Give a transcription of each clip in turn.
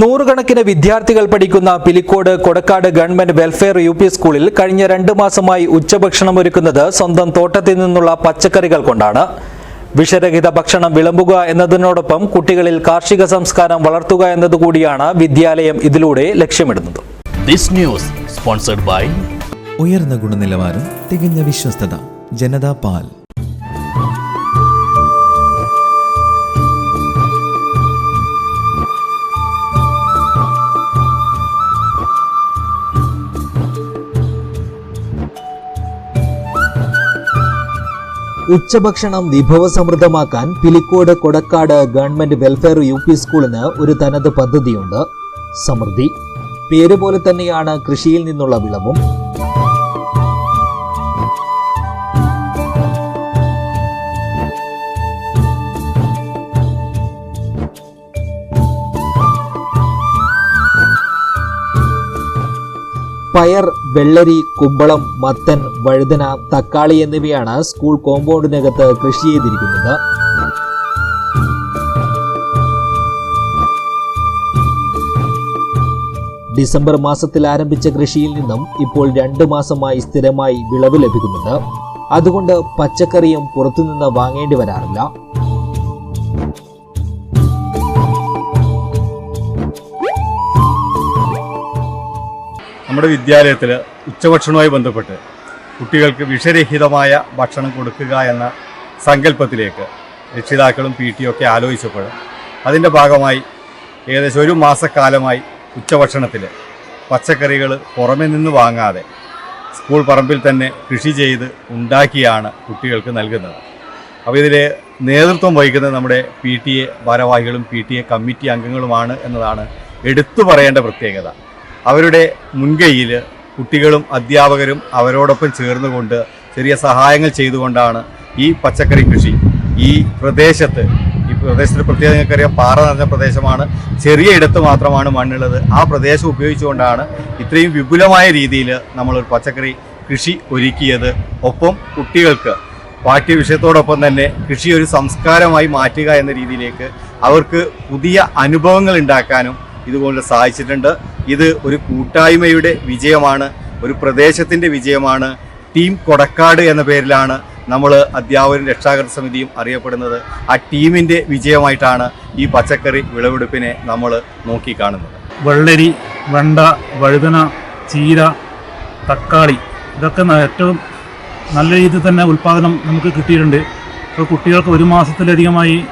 നൂറുകണക്കിന് വിദ്യാർത്ഥികൾ പഠിക്കുന്ന Pilicode Kodakkad government welfare U P സ്കൂളിൽ കഴിഞ്ഞ രണ്ടു മാസമായി ഉച്ചഭക്ഷണം ഒരുക്കുന്നത് സ്വന്തം തോട്ടത്തിൽ നിന്നുള്ള പച്ചക്കറികൾ കൊണ്ടാണ്. വിഷരഹിത ഭക്ഷണം വിളമ്പുക എന്നതിനോടൊപ്പം കുട്ടികളിൽ കാർഷിക സംസ്കാരം വളർത്തുക എന്നതുകൂടിയാണ് വിദ്യാലയം ഇതിലൂടെ ലക്ഷ്യമിടുന്നത്. This news sponsored by ഉയർന്ന ഗുണനിലവാരം തികഞ്ഞ വിശ്വസ്തത ജനതാ പാൽ. ഉച്ചഭക്ഷണം വിഭവസമൃദ്ധമാക്കാൻ Pilicode Kodakkad government welfare U P സ്കൂളിന് ഒരു തനത് പദ്ധതിയുണ്ട്. സമൃദ്ധി. പേര് പോലെ തന്നെയാണ് കൃഷിയിൽ നിന്നുള്ള വിളവും. പയർ വെള്ളരി കുമ്പളം മത്തൻ വഴുതന തക്കാളി എന്നിവയാണ് സ്കൂൾ കോമ്പൗണ്ടിനകത്ത് കൃഷി ചെയ്തിരിക്കുന്നത്. ഡിസംബർ മാസത്തിൽ ആരംഭിച്ച കൃഷിയിൽ നിന്നും ഇപ്പോൾ രണ്ട് മാസമായി സ്ഥിരമായി വിളവ് ലഭിക്കുന്നുണ്ട്. അതുകൊണ്ട് പച്ചക്കറിയും പുറത്തുനിന്ന് വാങ്ങേണ്ടി വരാറില്ല. നമ്മുടെ വിദ്യാലയത്തിൽ ഉച്ചഭക്ഷണവുമായി ബന്ധപ്പെട്ട് കുട്ടികൾക്ക് വിഷരഹിതമായ ഭക്ഷണം കൊടുക്കുക എന്ന സങ്കല്പത്തിലേക്ക് രക്ഷിതാക്കളും പി ടി ഒക്കെ ആലോചിച്ചപ്പോൾ അതിന്റെ ഭാഗമായി ഏകദേശം ഒരു മാസക്കാലമായി ഉച്ചഭക്ഷണത്തിൽ പച്ചക്കറികൾ പുറമെ നിന്ന് വാങ്ങാതെ സ്കൂൾ പറമ്പിൽ തന്നെ കൃഷി ചെയ്ത് ഉണ്ടാക്കിയാണ് കുട്ടികൾക്ക് നൽകുന്നത്. അപ്പോൾ ഇതിൽ നേതൃത്വം വഹിക്കുന്നത് നമ്മുടെ പി ടി എ ഭാരവാഹികളും പി ടി എ കമ്മിറ്റി അംഗങ്ങളുമാണ് എന്നതാണ് എടുത്തു പറയേണ്ട പ്രത്യേകത. അവരുടെ മുൻകൈയിൽ കുട്ടികളും അധ്യാപകരും അവരോടൊപ്പം ചേർന്നുകൊണ്ട് ചെറിയ സഹായങ്ങൾ ചെയ്തുകൊണ്ടാണ് ഈ പച്ചക്കറി കൃഷി. ഈ പ്രദേശത്ത് ഈ പ്രദേശത്ത് പ്രത്യേകം നിങ്ങൾക്കറിയാം പാറ നിറഞ്ഞ പ്രദേശമാണ്. ചെറിയ ഇടത്ത് മാത്രമാണ് മണ്ണുള്ളത്. ആ പ്രദേശം ഉപയോഗിച്ചുകൊണ്ടാണ് ഇത്രയും വിപുലമായ രീതിയിൽ നമ്മളൊരു പച്ചക്കറി കൃഷി ഒരുക്കിയത്. ഒപ്പം കുട്ടികൾക്ക് പാഠ്യവിഷയത്തോടൊപ്പം തന്നെ കൃഷി ഒരു സംസ്കാരമായി മാറ്റുക എന്ന രീതിയിലേക്ക് അവർക്ക് പുതിയ അനുഭവങ്ങൾ ഉണ്ടാക്കാനും ഇതുപോലെ സഹായിച്ചിട്ടുണ്ട് ഇത് ഒരു കൂട്ടായ്മയുടെ വിജയമാണ് ഒരു പ്രദേശത്തിന്റെ വിജയമാണ്. ടീം കൊടക്കാട് എന്ന പേരിലാണ് നമ്മൾ അധ്യാപകരും രക്ഷാകർത്ത സമിതിയും അറിയപ്പെടുന്നത്. ആ ടീമിന്റെ വിജയമായിട്ടാണ് ഈ പച്ചക്കറി വിളവെടുപ്പിനെ നമ്മൾ നോക്കിക്കാണുന്നത്. വെള്ളരി വെണ്ട വഴുതന ചീര തക്കാളി ഇതൊക്കെ ഏറ്റവും നല്ല രീതിയിൽ തന്നെ ഉൽപ്പാദനം നമുക്ക് കിട്ടിയിട്ടുണ്ട്. ഇപ്പോൾ കുട്ടികൾക്ക് ഒരു മാസത്തിലധികമായി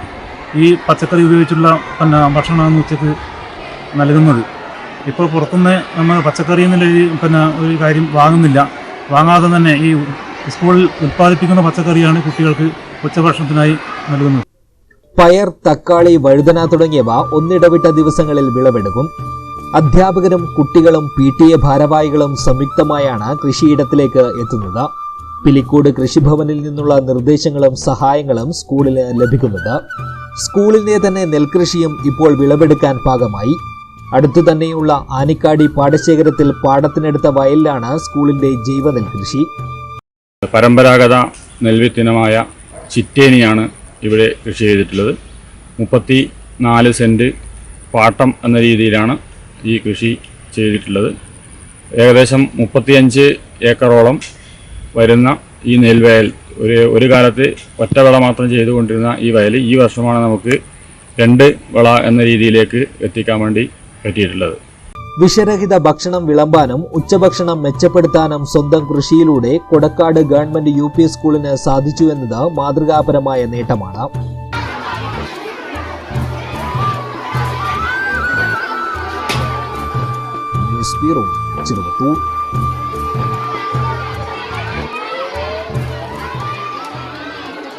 ഈ പച്ചക്കറി ഉപയോഗിച്ചുള്ള പിന്നെ ഭക്ഷണമാണ് ഉച്ചയ്ക്ക് നൽകുന്നത്. ഇപ്പോൾ പുറത്തുനിന്ന് നമ്മൾ പച്ചക്കറി എന്നുള്ള ഒരു പിന്നെ ഒരു കാര്യം വാങ്ങുന്നില്ല. വാങ്ങാതെ തന്നെ ഈ സ്കൂളിൽ ഉൽപ്പാദിപ്പിക്കുന്ന പച്ചക്കറിയാണ് കുട്ടികൾക്ക് ഉച്ചഭക്ഷണത്തിനായി നൽകുന്നത്. പയർ തക്കാളി വഴുതന തുടങ്ങിയവ ഒന്നിടവിട്ട ദിവസങ്ങളിൽ വിളവെടുക്കും. അധ്യാപകരും കുട്ടികളും പി ടി എ ഭാരവാഹികളും സംയുക്തമായാണ് കൃഷിയിടത്തിലേക്ക് എത്തുന്നത്. പിലിക്കോട് കൃഷിഭവനിൽ നിന്നുള്ള നിർദ്ദേശങ്ങളും സഹായങ്ങളും സ്കൂളിന് ലഭിക്കുന്നുണ്ട്. സ്കൂളിന്റെ തന്നെ നെൽകൃഷിയും ഇപ്പോൾ വിളവെടുക്കാൻ പാകമായി. അടുത്തു തന്നെയുള്ള ആനിക്കാടി പാടശേഖരത്തിൽ പാടത്തിനടുത്ത വയലിലാണ് സ്കൂളിന്റെ ജൈവ നെൽകൃഷി പരമ്പരാഗത നെൽവിത്തിനമായ ചിറ്റേനിയാണ് ഇവിടെ കൃഷി ചെയ്തിട്ടുള്ളത്. മുപ്പത്തി നാല് സെന്റ് പാട്ടം എന്ന രീതിയിലാണ് ഈ കൃഷി ചെയ്തിട്ടുള്ളത്. ഏകദേശം മുപ്പത്തിയഞ്ച് ഏക്കറോളം വരുന്ന ഈ നെൽവയൽ ഒരു ഒരു കാലത്ത് ഒറ്റ വിള മാത്രം ചെയ്തുകൊണ്ടിരുന്ന ഈ വയൽ ഈ വർഷമാണ് നമുക്ക് രണ്ട് വിള എന്ന രീതിയിലേക്ക് എത്തിക്കാൻ വേണ്ടി പറ്റിയിട്ടുള്ളത് വിഷരഹിത ഭക്ഷണം വിളമ്പാനും ഉച്ചഭക്ഷണം മെച്ചപ്പെടുത്താനും സ്വന്തം കൃഷിയിലൂടെ കൊടക്കാട് ഗവൺമെന്റ് യു പി സ്കൂളിന് സാധിച്ചു എന്നത് മാതൃകാപരമായ നേട്ടമാണ്. News bureau